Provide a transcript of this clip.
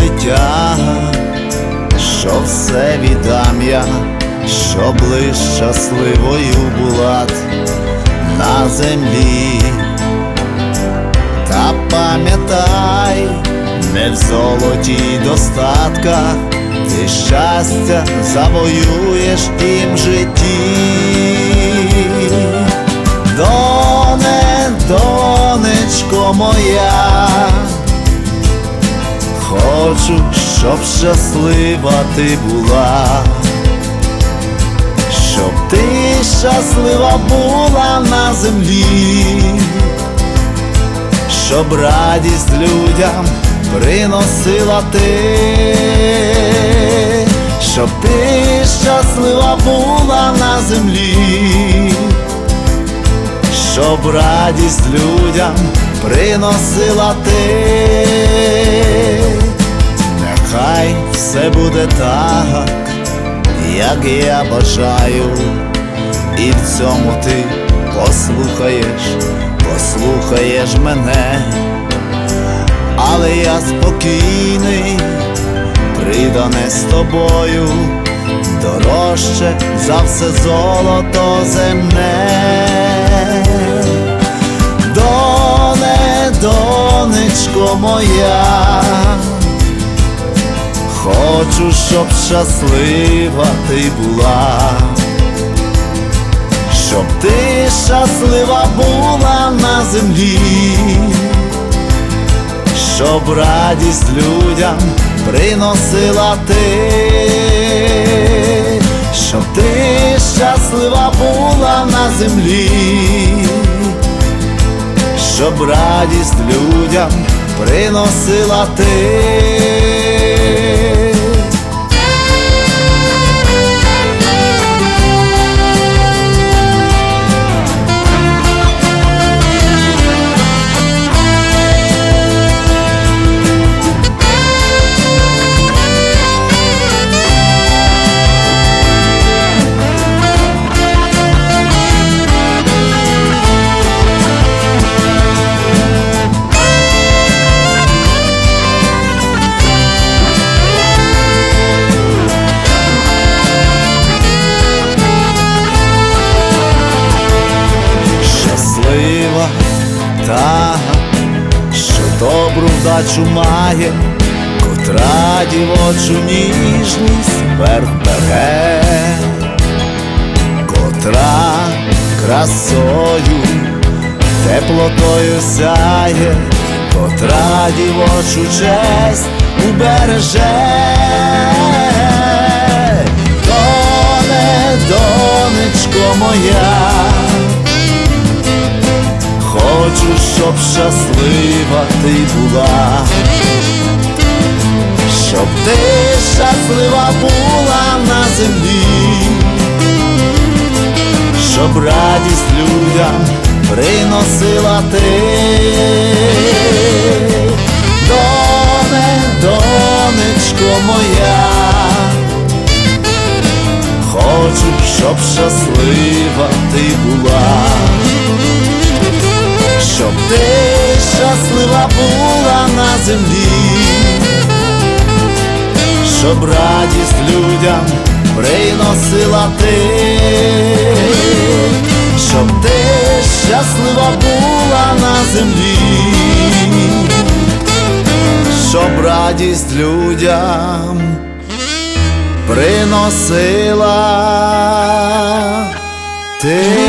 дитя, що все віддам я, щоб лиш щасливою була на землі, та пам'ятай, не в золоті достатка, ти щастя завоюєш тим житті. Донечко моя хочу, щоб щаслива ти була, щоб ти щаслива була на землі. Щоб радість людям приносила ти, щоб ти щаслива була на землі, щоб радість людям приносила ти, нехай все буде так, як я бажаю, і в цьому ти послухаєш, послухаєш мене, але я спокійний, придане з тобою, дорожче за все золото земне. Доне, донечко моя, хочу, щоб щаслива ти була. Щоб ти щаслива була на землі, щоб радість людям приносила ти, щоб ти щаслива була на землі, щоб радість людям приносила ти. Та, що добру вдачу має, котра дівочу ніжність вверх котра красою, теплотою сяє, котра дівочу честь убереже. Доне, донечко моя. Хочу, щоб щаслива ти була, щоб ти щаслива була на землі, щоб радість людям приносила ти. Доне, донечко моя, хочу, щоб щаслива ти була на землі, щоб радість людям приносила ти, щоб ти щаслива була на землі, щоб радість людям приносила ти.